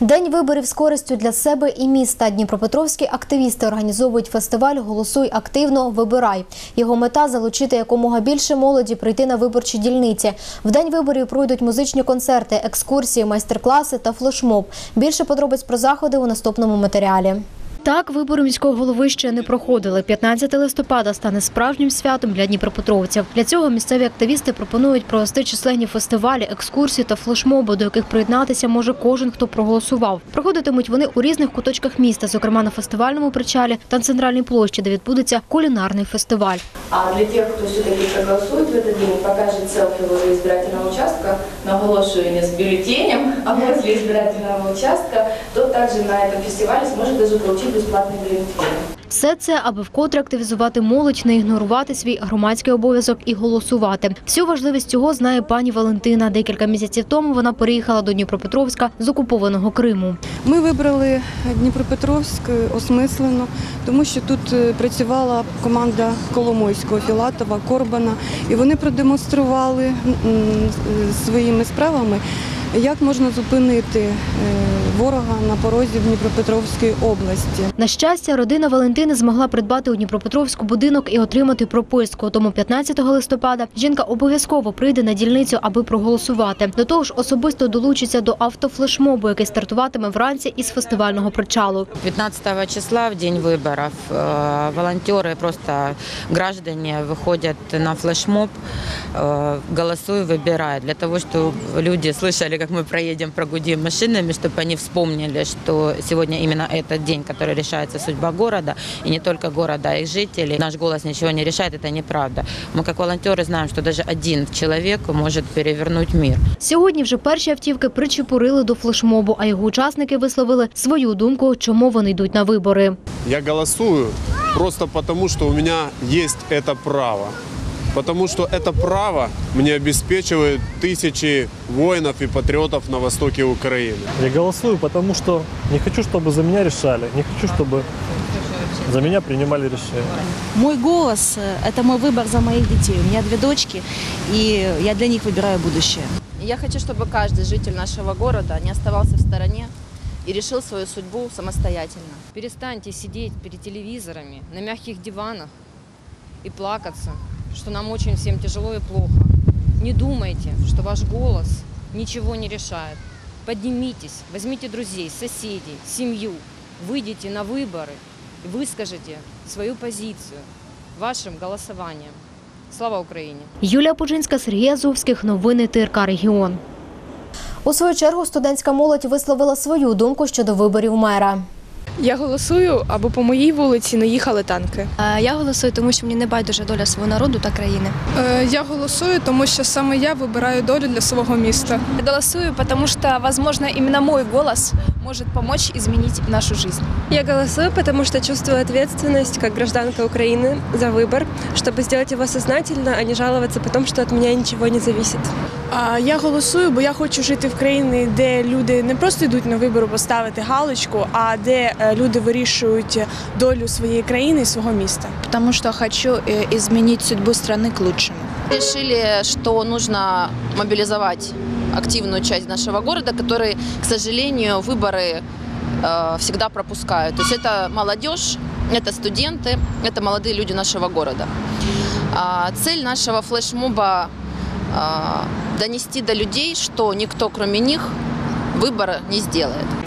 День виборів з користю для себе і міста. Дніпропетровські активісти організовують фестиваль Голосуй активно, вибирай. Його мета залучити якомога більше молоді прийти на виборчі дільниці. В день виборів пройдуть музичні концерти, екскурсії, майстер-класи та флешмоб. Більше подробиць про заходи у наступному матеріалі. Так, вибори міського голови ще не проходили. 15 листопада стане справжнім святом для дніпропетровців. Для цього місцеві активісти пропонують провести численні фестивалі, екскурсії та флешмоби, до яких приєднатися може кожен, хто проголосував. Проходитимуть вони у різних куточках міста, зокрема на фестивальному причалі та центральній площі, де відбудеться кулінарний фестиваль. А для тех, кто все-таки проголосует в этот день, покажет селфи возле избирательного участка, наголошую не с бюллетенем, а возле избирательного участка, тот также на этом фестивале сможет даже получить бесплатный бюллетень. Все це, аби вкотре активізувати молодь, не ігнорувати свій громадський обов'язок і голосувати. Всю важливість цього знає пані Валентина. Декілька місяців тому вона переїхала до Дніпропетровська з окупованого Криму. Ми вибрали Дніпропетровськ осмислено, тому що тут е, працювала команда Коломойського, Філатова, Корбана, і вони продемонстрували своїми справами, як можна зупинити е, ворога на порозі в Дніпропетровській області. На щастя, родина Валентини змогла придбати у Дніпропетровську будинок і отримати прописку. Тому 15 листопада жінка обов'язково прийде на дільницю, аби проголосувати. До того ж, особисто долучиться до автофлешмобу, який стартуватиме вранці із фестивального причалу. 15 числа, в день выборов, э, волонтеры, просто граждане выходят на флешмоб э, «Голосуй, выбирай», для того, чтобы люди слышали, как мы проедем, прогудим машинами, чтобы они вспомнили, что сегодня именно этот день, который решается судьба города, и не только города, а и жителей. Наш голос ничего не решает, это неправда. Мы как волонтеры знаем, что даже один человек может перевернуть мир. Сьогодні вже перші автівки причепурили до флешмобу, а його учасники висловили свою думку, чому вони йдуть на вибори. Я голосую просто потому, что у меня есть это право. Потому что это право мне обеспечивают тысячи воинов и патриотов на востоке Украины. Я голосую, потому что не хочу, чтобы за меня решали, не хочу, чтобы за меня принимали решения. Мой голос э, – это мой выбор за моих детей. У меня две дочки, и я для них выбираю будущее. Я хочу, чтобы каждый житель нашего города не оставался в стороне и решил свою судьбу самостоятельно. Перестаньте сидеть перед телевизорами на мягких диванах и плакаться, что нам очень всем тяжело и плохо. Не думайте, что ваш голос ничего не решает. Поднимитесь, возьмите друзей, соседей, семью, выйдите на выборы и выскажите свою позицию вашим голосованием. Слава Україні! Юлія Пуджинська, Сергій Азовських. Новини ТРК Регіон. У свою чергу студентська молодь висловила свою думку щодо виборів мера. Я голосую, аби по моїй вулиці не їхали танки. Я голосую, тому що мені не байдуже доля свого народу та країни. Я голосую, тому що саме я вибираю долю для свого міста. Голосую, тому що, возможно, именно мой голос может помочь изменить нашу жизнь. Я голосую, потому что чувствую ответственность как гражданка Украины за выбор, чтобы сделать его сознательно, а не жаловаться потом, что от меня ничего не зависит. Я голосую, бо я хочу жити в країні, де люди не просто йдуть на вибори поставити галочку, а де е, люди вирішують долю своєї країни і свого міста. Потому что хочу э, изменить судьбу страны к лучшему. Решили, что нужно мобилизовать активную часть нашего города, которые, к сожалению, выборы э, всегда пропускают. То есть это молодежь, это студенты, это молодые люди нашего города. А цель нашего флешмоба а, донести до людей, что никто, кроме них, выбора не сделает.